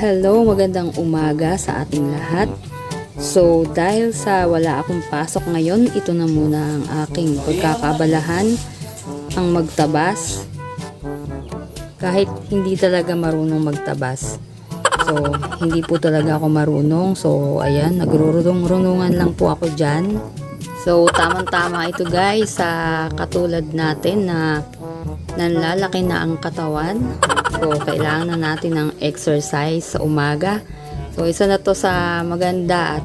Hello, magandang umaga sa ating lahat. So, dahil sa wala akong pasok ngayon, ito na muna ang aking pagkakabalahan, ang magtabas. Kahit hindi talaga marunong magtabas. So, hindi po talaga ako marunong. So, ayan, nagrurunong-runungan lang po ako dyan. So, tamang-tama ito guys sa katulad natin na nanlalaki na ang katawan. So, kailangan na natin ng exercise sa umaga. So, isa na to sa maganda at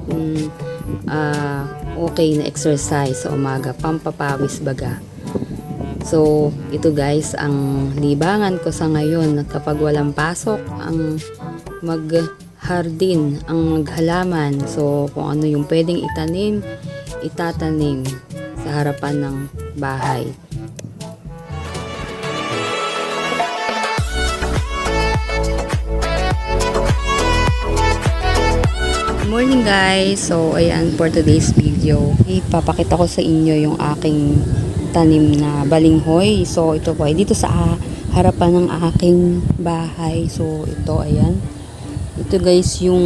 ah, okay na exercise sa umaga. Pampapawis baga. So, ito guys, ang libangan ko sa ngayon na kapag walang pasok, ang maghardin, ang maghalaman. So, kung ano yung pwedeng itanim, itatanim sa harapan ng bahay. Morning guys! So ayan for today's video. Ipapakita ko sa inyo yung aking tanim na balinghoy. So ito po ay dito sa harapan ng aking bahay. So ito ayan. Ito guys yung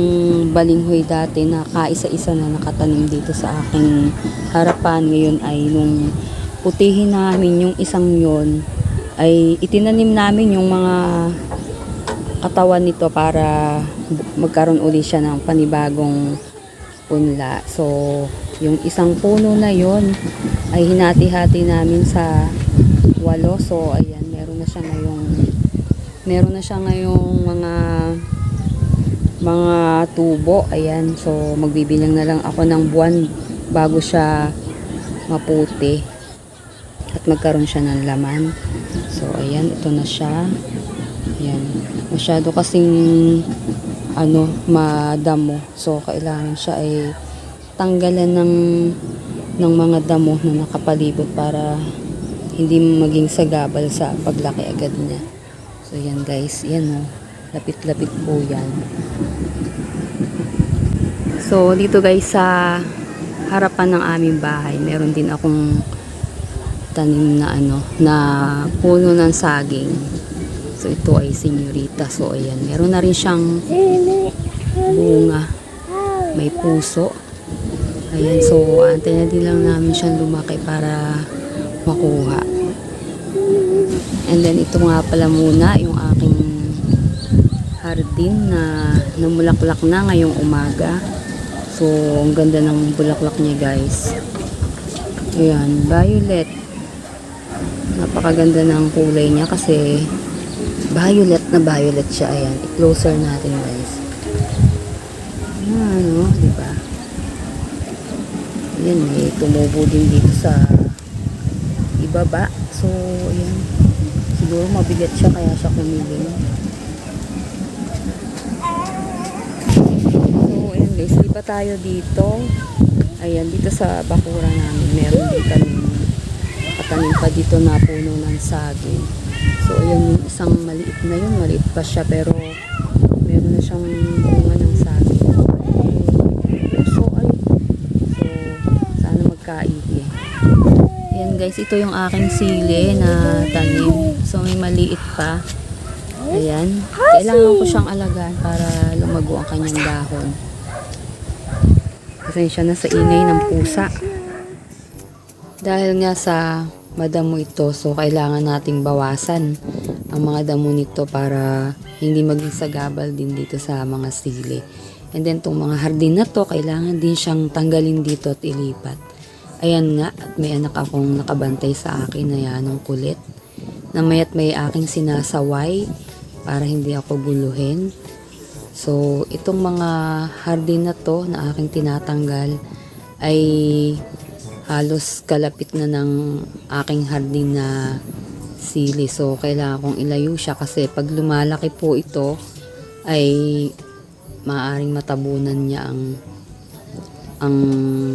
balinghoy dati na kaisa-isa na nakatanim dito sa aking harapan. Ngayon ay nung putihin namin yung isang yon ay itinanim namin yung mga katawan nito para magkaroon uli siya ng panibagong punla. So, yung isang puno na yon ay hinati-hati namin sa walo. So, ayan, meron na siya ngayong meron na siya ngayong mga mga tubo. Ayan, so magbibilang na lang ako ng buwan bago siya maputi at magkaroon siya ng laman. So, ayan, ito na siya. Ayan. Masyado kasing ano, madamo. So, kailangan siya ay tanggalan ng ng mga damo na nakapalibot para hindi maging sagabal sa paglaki agad niya. So, yan guys. Yan o. Lapit-lapit po yan. So, dito guys sa harapan ng aming bahay, meron din akong tanim na ano, na puno ng saging. So, ito ay senyorita. So, ayan. Meron na rin siyang bunga. May puso. Ayan. So, antay na din lang namin siyang lumaki para makuha. And then, ito nga pala muna yung aking hardin na namulaklak na ngayong umaga. So, ang ganda ng bulaklak niya guys. Ayan. Violet. Napakaganda ng kulay niya kasi violet na violet siya. Ayan, i-closer natin guys. Ayan, o, di ba? Ayan, may tumubo din dito sa ibaba. So, ayan. Siguro mabigat siya kaya siya kumiling. So, lipa tayo dito. Ayan, dito sa bakura namin, meron din kami katanim pa dito na puno ng saging. So, ayan yung isang maliit na yun. Maliit pa siya pero meron na siyang bunga ng saging. So, ay. So, sana magkaigi. Ayan guys, ito yung aking sili na tanim. So, may maliit pa. Ayan. Kailangan ko siyang alagaan para lumago ang kanyang dahon. Pasensya na sa ingay ng pusa. Dahil nga sa madamo ito, so kailangan nating bawasan ang mga damo nito para hindi maging sagabal din dito sa mga sili. And then tong mga hardin na to, kailangan din siyang tanggalin dito at ilipat. Ayan nga, at may anak akong nakabantay sa akin na yan ng kulit. Na mayat may aking sinasaway para hindi ako guluhin. So, itong mga hardin na to na aking tinatanggal ay halos kalapit na ng aking hardin na sili. So, kailangan kong ilayo siya kasi pag lumalaki po ito ay maaring matabunan niya ang ang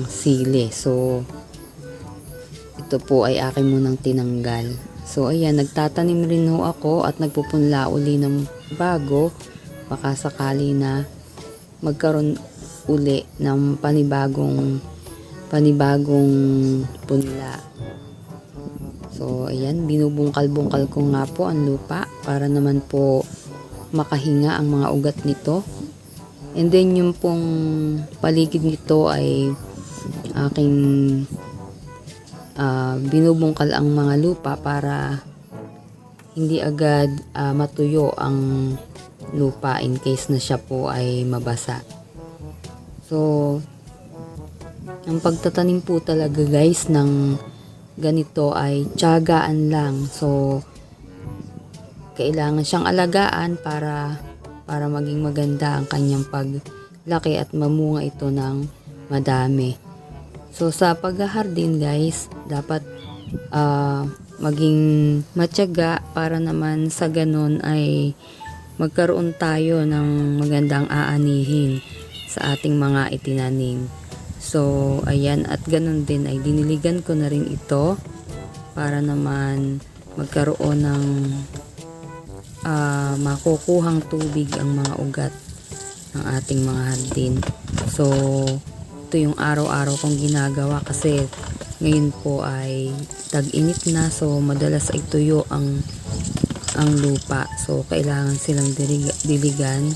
sili. So, ito po ay akin munang tinanggal. So, ayan, nagtatanim rin ho ako at nagpupunla uli ng bago. Baka sakali na magkaroon uli ng panibagong panibagong punla. So, ayan, binubungkal-bungkal ko nga po ang lupa para naman po makahinga ang mga ugat nito. And then yung pong paligid nito ay aking ah, binubungkal ang mga lupa para hindi agad ah, matuyo ang lupa in case na siya po ay mabasa. So, ang pagtatanim po talaga guys ng ganito ay tiyagaan lang. So, kailangan siyang alagaan para para maging maganda ang kanyang paglaki at mamunga ito ng madami. So sa paghahardin guys, dapat ah, maging matyaga para naman sa ganun ay magkaroon tayo ng magandang aanihin sa ating mga itinanim. So ayan at ganun din ay diniligan ko na rin ito para naman magkaroon ng ah, makukuhang tubig ang mga ugat ng ating mga hardin. So, ito yung araw-araw kong ginagawa kasi ngayon po ay tag-init na so madalas ay tuyo ang ang lupa. So, kailangan silang dilig- diligan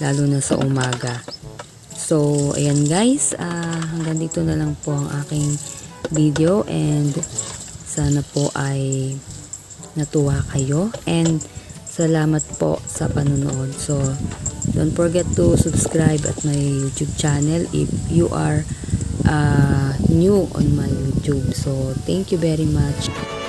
lalo na sa umaga. So, ayan guys, ah, hanggang dito na lang po ang aking video and sana po ay natuwa kayo and salamat po sa panonood. So, don't forget to subscribe at my YouTube channel if you are uh, new on my YouTube. So, thank you very much.